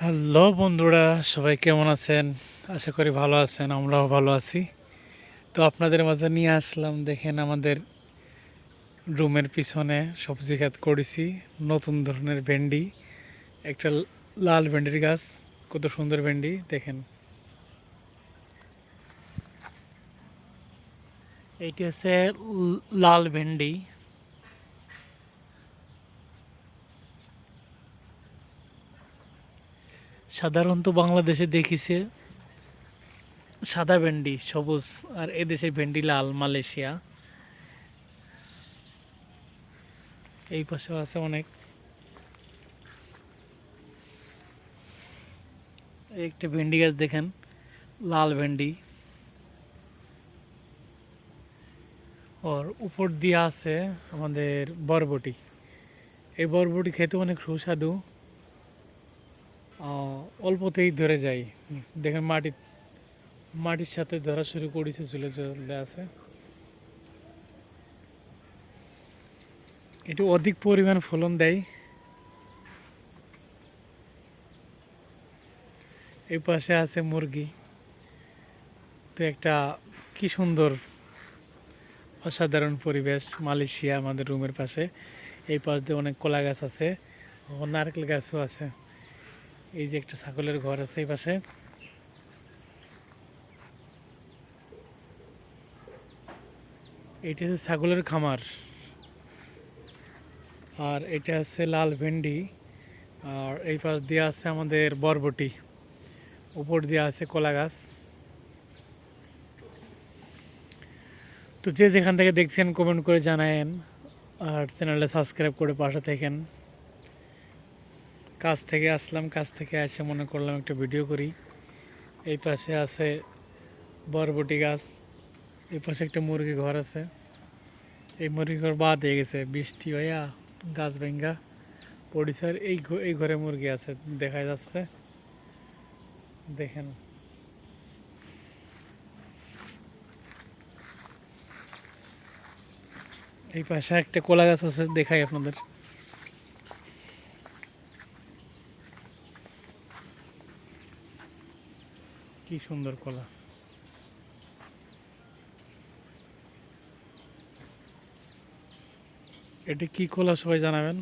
Hello বন্ধুরা, সবাই কেমন আছেন? আশা করি ভালো আছেন, আমরাও ভালো আছি। তো আপনাদের মাঝে নিয়ে আসলাম, দেখেন আমাদের রুমের পিছনে সবজি খাত করেছি, নতুন ধরনের ভেন্ডি, একটা লাল ভেন্ডির গাছ, কত সুন্দর ভেন্ডি, দেখেন। এইটি হচ্ছে লাল ভেন্ডি। সাধারণত বাংলাদেশে দেখিছে সাদা ভেন্ডি, সবুজ, আর এদেশে ভেন্ডি লাল, মালয়েশিয়া। এই পাশেও আছে অনেক। একটা ভেন্ডি গাছ দেখেন, লাল ভেন্ডি। আর উপর দিয়ে আছে আমাদের বরবটি। এই বরবটি খেতে অনেক সুস্বাদু। অল্পতেই ধরে হুম, দেখেন মাটি মাটির সাথে ধরা শুরু করেছে চলে চলে আছে। এটি অধিক পরিমাণ ফলন দেয়। এই পাশে আছে মুরগি। তো একটা কি সুন্দর অসাধারণ পরিবেশ মালয়েশিয়া আমাদের রুমের পাশে। এই পাশ দিয়ে অনেক কলা গাছ আছে নারকেল গাছও আছে। এই যে একটা ছাগলের ঘর আছে এই পাশে। এইটা হচ্ছে ছাগলের খামার। আর এটা আছে লাল ভেন্ডি। আর এই পাশ দিয়ে আছে আমাদের বরবটি। উপর দিয়ে আছে কলা গাছ। তো যে যেখান থেকে দেখছেন কমেন্ট করে জানায়েন। আর চ্যানেলটা সাবস্ক্রাইব করে পাশে থাকেন। কাজ থেকে আসলাম, কাজ থেকে এসে মনে করলাম একটা ভিডিও করি। এই পাশে আছে বরবটি গাছ, এই পাশে একটা মুরগি ঘর আছে। এই মুরগি ঘর বাদ হয়ে গেছে, বৃষ্টি হইয়া গাছ ভেঙ্গা পড়েছে এই এই ঘরে মুরগি আছে, দেখা যাচ্ছে। দেখেন। এই পাশে একটা কলা গাছ আছে, দেখাই আপনাদের। কি সুন্দর কলা। এটি কি কলা সবাই জানাবেন?